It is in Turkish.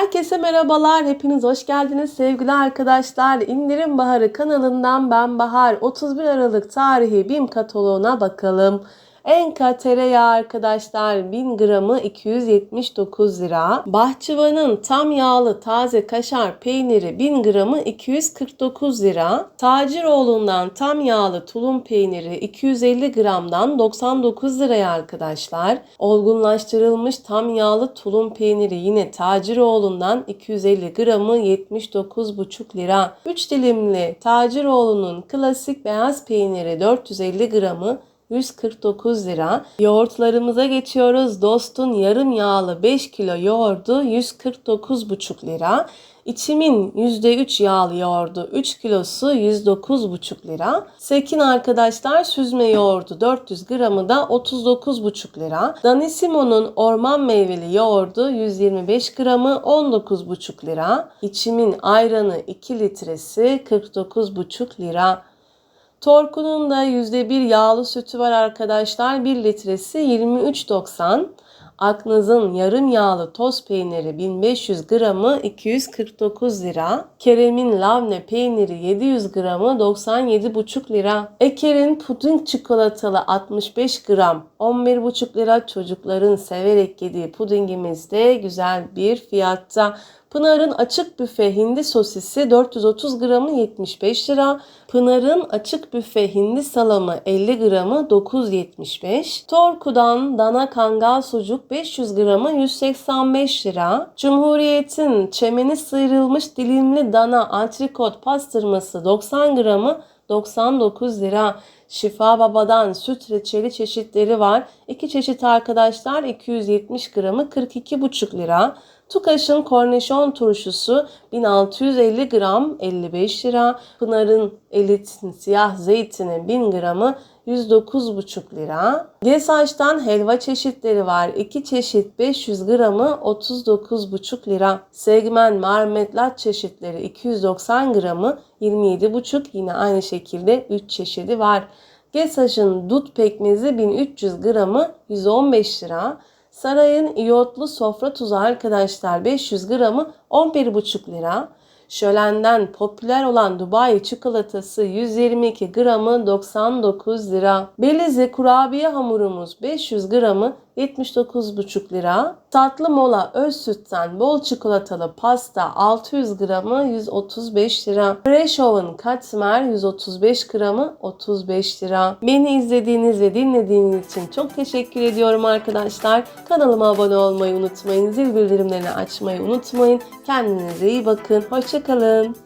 Herkese merhabalar. Hepiniz hoş geldiniz sevgili arkadaşlar. İndirim Baharı kanalından ben Bahar. 31 Aralık tarihi BİM kataloğuna bakalım. Enka tereyağı arkadaşlar 1000 gramı 279 lira. Bahçıvanın tam yağlı taze kaşar peyniri 1000 gramı 249 lira. Taciroğlu'ndan tam yağlı tulum peyniri 250 gramdan 99 liraya arkadaşlar. Olgunlaştırılmış tam yağlı tulum peyniri yine Taciroğlu'ndan 250 gramı 79,5 lira. 3 dilimli Taciroğlu'nun klasik beyaz peyniri 450 gramı 149 lira. Yoğurtlarımıza geçiyoruz. Dost'un yarım yağlı 5 kilo yoğurdu 149,5 lira. İçimin %3 yağlı yoğurdu 3 kilosu 109,5 lira. Sekin arkadaşlar süzme yoğurdu 400 gramı da 39,5 lira. Danissimo'nun orman meyveli yoğurdu 125 gramı 19,5 lira. İçimin ayranı 2 litresi 49,5 lira. Torku'nun da %1 yağlı sütü var arkadaşlar. 1 litresi 23.90. Aknaz'ın yarım yağlı toz peyniri 1500 gramı 249 lira. Kerem'in lavne peyniri 700 gramı 97,5 lira. Eker'in puding çikolatalı 65 gram 11,5 lira. Çocukların severek yediği pudingimiz de güzel bir fiyatta. Pınar'ın açık büfe hindi sosisi 430 gramı 75 lira. Pınar'ın açık büfe hindi salamı 50 gramı 9.75. Torku'dan dana kangal sucuk 500 gramı 185 lira. Cumhuriyet'in çemeni sıyrılmış dilimli dana antrikot pastırması 90 gramı 99 lira. Şifa Baba'dan süt reçeli çeşitleri var. İki çeşit arkadaşlar 270 gramı 42,5 lira. Tukaş'ın kornişon turşusu 1650 gram 55 lira. Pınar'ın elitin siyah zeytini 1000 gramı 109,5 lira. Gesaç'tan helva çeşitleri var. 2 çeşit 500 gramı 39,5 lira. Segmen marmelat çeşitleri 290 gramı 27,5 yine aynı şekilde 3 çeşidi var. Gesaç'ın dut pekmezi 1300 gramı 115 lira. Sarayın iyotlu sofra tuzu arkadaşlar 500 gramı 11,5 lira. Şölenden popüler olan Dubai çikolatası 122 gramı 99 lira. Belize kurabiye hamurumuz 500 gramı 79,5 lira. Tatlı mola öz sütten bol çikolatalı pasta 600 gramı 135 lira. Fresh Oven katmer 135 gramı 35 lira. Beni izlediğiniz ve dinlediğiniz için çok teşekkür ediyorum arkadaşlar. Kanalıma abone olmayı unutmayın. Zil bildirimlerini açmayı unutmayın. Kendinize iyi bakın. Hoşçakalın.